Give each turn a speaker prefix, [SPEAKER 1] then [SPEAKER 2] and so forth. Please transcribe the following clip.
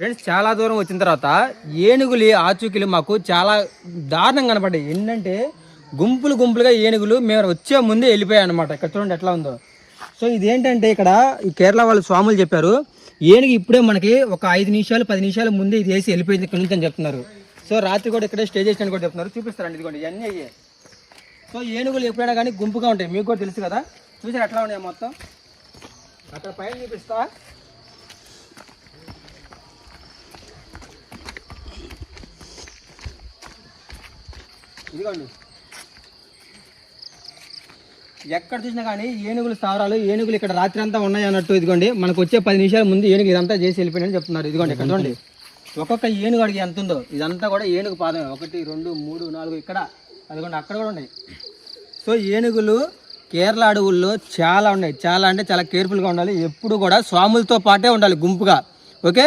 [SPEAKER 1] Friends చాలా దూరం వచ్చిన తర్వాత ఏనుగులు ఆచూకీలు మాకు చాలా దారుణంగా కనపడ్డాయి. ఏంటంటే గుంపులు గుంపులుగా ఏనుగులు మేము వచ్చే ముందే వెళ్ళిపోయాయి అనమాట ఇక్కడ చూడండి ఎట్లా ఉందో. సో ఇదేంటంటే ఇక్కడ ఈ కేరళ వాళ్ళు స్వాములు చెప్పారు ఏనుగు ఇప్పుడే మనకి ఒక ఐదు నిమిషాలు పది నిమిషాల ముందే ఇది వేసి వెళ్ళిపోయింది ఇక్కడ నుంచి అని చెప్తున్నారు. సో రాత్రి కూడా ఇక్కడే స్టే చేసిన కూడా చెప్తున్నారు. చూపిస్తారండి ఇదిగోండి ఇవన్నీ అయ్యే. సో ఏనుగులు ఎప్పుడైనా కానీ గుంపుగా ఉంటాయి. మీకు కూడా తెలుసు కదా. చూసారు ఎట్లా ఉన్నాయి మొత్తం? అక్కడ పైన చూపిస్తా. ఇదిగోండి. ఎక్కడ చూసినా కానీ ఏనుగులు స్థావరాలు ఏనుగులు ఇక్కడ రాత్రి అంతా ఉన్నాయి అన్నట్టు ఇదిగోండి. మనకు వచ్చే పది నిమిషాల ముందు ఏనుగు ఇదంతా చేసి వెళ్ళిపోయినని చెప్తున్నారు. ఇదిగోండి ఇక్కడ చూడండి. ఒక్కొక్క ఏనుగు అడిగి ఎంత ఉందో ఇదంతా కూడా ఏనుగు పాదమే. ఒకటి రెండు మూడు నాలుగు ఇక్కడ అదిగోండి అక్కడ కూడా ఉన్నాయి. సో ఏనుగులు కేరళ అడవుల్లో చాలా ఉన్నాయి. చాలా అంటే చాలా కేర్ఫుల్గా ఉండాలి. ఎప్పుడు కూడా స్వాములతో పాటే ఉండాలి గుంపుగా. ఓకే?